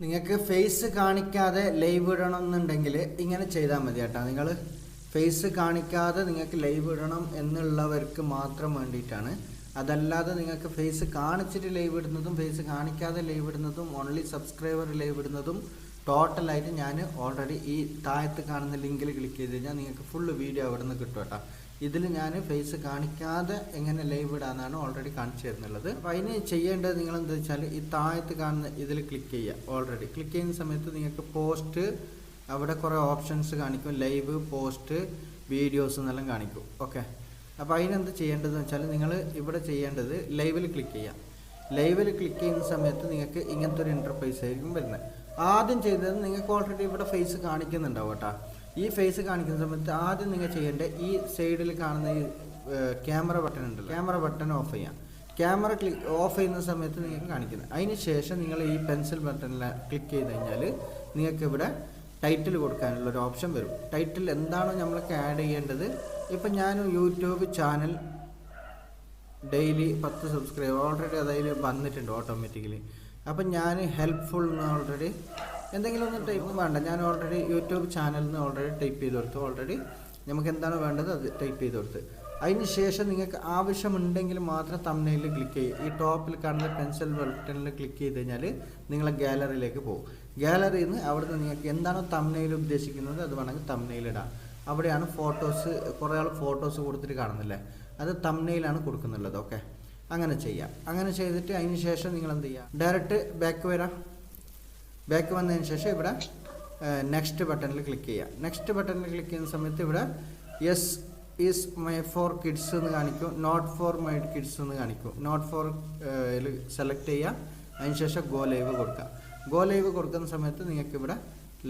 നിങ്ങൾക്ക് ഫേസ് കാണിക്കാതെ ലൈവ് ഇടണം എന്നുണ്ടെങ്കിൽ ഇങ്ങനെ ചെയ്താൽ മതി കേട്ടോ. നിങ്ങൾ ഫേസ് കാണിക്കാതെ നിങ്ങൾക്ക് ലൈവ് ഇടണം എന്നുള്ളവർക്ക് മാത്രം വേണ്ടിയിട്ടാണ്. അതല്ലാതെ നിങ്ങൾക്ക് ഫേസ് കാണിച്ചിട്ട് ലൈവ് ഇടുന്നതും ഫേസ് കാണിക്കാതെ ലൈവ് ഇടുന്നതും ഓൺലി സബ്സ്ക്രൈബർ ലൈവ് ഇടുന്നതും ടോട്ടലായിട്ട് ഞാൻ ഓൾറെഡി ഈ താഴത്ത് കാണുന്ന ലിങ്കിൽ ക്ലിക്ക് ചെയ്ത് കഴിഞ്ഞാൽ നിങ്ങൾക്ക് ഫുള്ള് വീഡിയോ അവിടെ നിന്ന് കിട്ടും കേട്ടോ. ഇതിൽ ഞാൻ ഫേസ് കാണിക്കാതെ എങ്ങനെ ലൈവ് ഇടാന്നാണ് ഓൾറെഡി കാണിച്ചു തരുന്നുള്ളത്. അപ്പോൾ അതിന് ചെയ്യേണ്ടത് നിങ്ങൾ എന്താ വെച്ചാൽ ഈ താഴത്ത് കാണുന്ന ഇതിൽ ക്ലിക്ക് ചെയ്യുക. ഓൾറെഡി ക്ലിക്ക് ചെയ്യുന്ന സമയത്ത് നിങ്ങൾക്ക് പോസ്റ്റ് അവിടെ കുറേ ഓപ്ഷൻസ് കാണിക്കും. ലൈവ് പോസ്റ്റ് വീഡിയോസ് എന്നെല്ലാം കാണിക്കും. ഓക്കെ അപ്പോൾ അതിനെന്ത് ചെയ്യേണ്ടതെന്ന് വെച്ചാൽ നിങ്ങൾ ഇവിടെ ചെയ്യേണ്ടത് ലൈവിൽ ക്ലിക്ക് ചെയ്യാം ലൈവിൽ ക്ലിക്ക് ചെയ്യുന്ന സമയത്ത് നിങ്ങൾക്ക് ഇങ്ങനത്തെ ഒരു ഇന്റർഫേസ് ആയിരിക്കും വരുന്നത്. ആദ്യം ചെയ്തത് നിങ്ങൾക്ക് ഓൾറെഡി ഇവിടെ ഫേസ് കാണിക്കുന്നുണ്ടാവും കേട്ടോ. ഈ ഫേസ് കാണിക്കുന്ന സമയത്ത് ആദ്യം നിങ്ങൾ ചെയ്യേണ്ട ഈ സൈഡിൽ കാണുന്ന ഈ ക്യാമറ ബട്ടൺ ഉണ്ട് ക്യാമറ ബട്ടൺ ഓഫ് ചെയ്യാം. ക്യാമറ ക്ലിക്ക് ഓഫ് ചെയ്യുന്ന സമയത്ത് നിങ്ങൾക്ക് കാണിക്കുന്നത് അതിന് ശേഷം നിങ്ങൾ ഈ പെൻസിൽ ബട്ടണിൽ ക്ലിക്ക് ചെയ്ത് കഴിഞ്ഞാൽ നിങ്ങൾക്ക് ഇവിടെ ടൈറ്റിൽ കൊടുക്കാനുള്ള ഒരു ഓപ്ഷൻ വരും. ടൈറ്റിൽ എന്താണോ നമ്മൾക്ക് ആഡ് ചെയ്യേണ്ടത്. ഇപ്പം ഞാൻ യൂട്യൂബ് ചാനൽ ഡെയിലി പത്ത് സബ്സ്ക്രൈബ് ഓൾറെഡി അതിൽ വന്നിട്ടുണ്ട് ഓട്ടോമാറ്റിക്കലി അപ്പം ഞാൻ ഹെൽപ്ഫുൾ എന്ന് ഓൾറെഡി എന്തെങ്കിലും ഒന്നും ടൈപ്പ് വേണ്ട. ഞാൻ ഓൾറെഡി യൂട്യൂബ് ചാനലിൽ നിന്ന് ഓൾറെഡി ടൈപ്പ് ചെയ്ത് കൊടുത്തു. ഓൾറെഡി നമുക്ക് എന്താണ് വേണ്ടത് അത് ടൈപ്പ് ചെയ്ത് കൊടുത്ത്. അതിന് ശേഷം നിങ്ങൾക്ക് ആവശ്യമുണ്ടെങ്കിൽ മാത്രം തമ്മിൽ ക്ലിക്ക് ചെയ്യുക ഈ ടോപ്പിൽ കാണുന്ന പെൻസിൽ ബട്ടണിൽ ക്ലിക്ക് ചെയ്ത് കഴിഞ്ഞാൽ നിങ്ങളെ ഗാലറിയിലേക്ക് പോകും. ഗാലറിയിൽ നിന്ന് അവിടുന്ന് നിങ്ങൾക്ക് എന്താണോ തമ്മിൽ ഉദ്ദേശിക്കുന്നത് അത് വേണമെങ്കിൽ തമ്മിലിടാം അവിടെയാണ് ഫോട്ടോസ് കുറേ ആൾ ഫോട്ടോസ് കൊടുത്തിട്ട് കാണുന്നില്ലേ? അത് തമ്മിലാണ് കൊടുക്കുന്നുള്ളത്. ഓക്കെ അങ്ങനെ ചെയ്യാം. അങ്ങനെ ചെയ്തിട്ട് അതിന് ശേഷം നിങ്ങൾ എന്ത് ചെയ്യുക ഡയറക്റ്റ് ബാക്ക് വരാം. ബാക്ക് വന്നതിന് ശേഷം ഇവിടെ നെക്സ്റ്റ് ബട്ടണിൽ ക്ലിക്ക് ചെയ്യുക. നെക്സ്റ്റ് ബട്ടണിൽ ക്ലിക്ക് ചെയ്യുന്ന സമയത്ത് ഇവിടെ yes is my for kids എന്ന് കാണിക്കും. നോട്ട് ഫോർ മൈ കിഡ്സ് എന്ന് കാണിക്കും. നോട്ട് ഫോർ സെലക്ട് ചെയ്യുക. അതിന് ശേഷം ഗോ ലൈവ് കൊടുക്കുക. ഗോ ലൈവ് കൊടുക്കുന്ന സമയത്ത് നിങ്ങൾക്ക് ഇവിടെ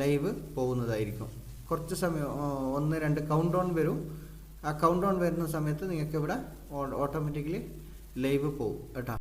ലൈവ് പോകുന്നതായിരിക്കും. കുറച്ച് സമയം ഒന്ന് രണ്ട് കൗണ്ട് ഡൗൺ വരും. ആ കൗണ്ട് ഡൗൺ വരുന്ന സമയത്ത് നിങ്ങൾക്ക് ഇവിടെ ഓട്ടോമാറ്റിക്കലി ലൈവ് പോകും. കേട്ടോ?